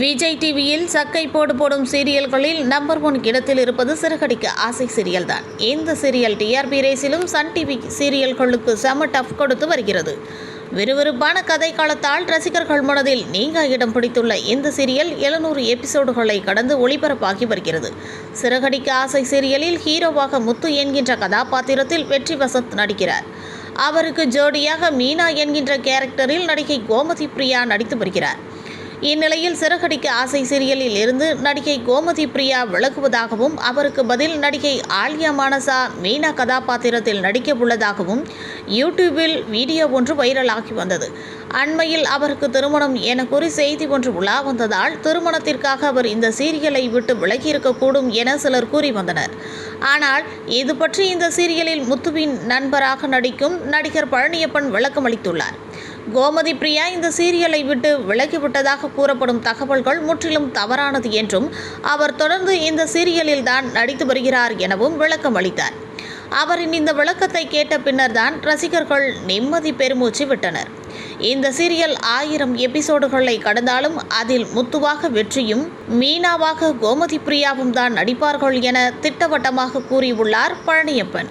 விஜய் டிவியில் சக்கை போடு போடும் சீரியல்களில் நம்பர் ஒன் இடத்தில் இருப்பது சிறுகடிக்க ஆசை சீரியல் தான் இந்த சீரியல் டிஆர்பி ரேஸிலும் சன் டிவி சீரியல்களுக்கு செம டஃப் கொடுத்து வருகிறது. விறுவிறுப்பான கதை காலத்தால் ரசிகர்கள் மனதில் நீங்க இடம் பிடித்துள்ள இந்த சீரியல் எழுநூறு எபிசோடுகளை கடந்து ஒளிபரப்பாகி வருகிறது. சிறகடிக்க ஆசை சீரியலில் ஹீரோவாக முத்து என்கின்ற கதாபாத்திரத்தில் வெற்றி வசந்த் நடிக்கிறார். அவருக்கு ஜோடியாக மீனா என்கின்ற கேரக்டரில் நடிகை கோமதி பிரியா நடித்து வருகிறார். இந்நிலையில் சிறகடிக்க ஆசை சீரியலில் இருந்து நடிகை கோமதி பிரியா விலகுவதாகவும் அவருக்கு பதில் நடிகை ஆலியா மானசா மீனா கதாபாத்திரத்தில் நடிக்க உள்ளதாகவும் யூடியூபில் வீடியோ ஒன்று வைரலாகி வந்தது. அண்மையில் அவருக்கு திருமணம் என கூறி செய்தி ஒன்று உலா வந்ததால் திருமணத்திற்காக அவர் இந்த சீரியலை விட்டு விலகியிருக்கக்கூடும் என சிலர் கூறி வந்தனர். ஆனால் இது பற்றி இந்த சீரியலில் முத்துவின் நண்பராக நடிக்கும் நடிகர் பழனியப்பன் விளக்கமளித்துள்ளார். கோமதி பிரியா இந்த சீரியலை விட்டு விலகிவிட்டதாக கூறப்படும் தகவல்கள் முற்றிலும் தவறானது என்றும் அவர் தொடர்ந்து இந்த சீரியலில் தான் நடித்து வருகிறார் எனவும் விளக்கம் அளித்தார். அவரின் இந்த விளக்கத்தை கேட்ட பின்னர்தான் ரசிகர்கள் நிம்மதி பெருமூச்சு விட்டனர். இந்த சீரியல் ஆயிரம் எபிசோடுகளை கடந்தாலும் அதில் முத்துவாக வெற்றியும் மீனாவாக கோமதி பிரியாவும் தான் நடிப்பார்கள் என திட்டவட்டமாக கூறியுள்ளார் பழனியப்பன்.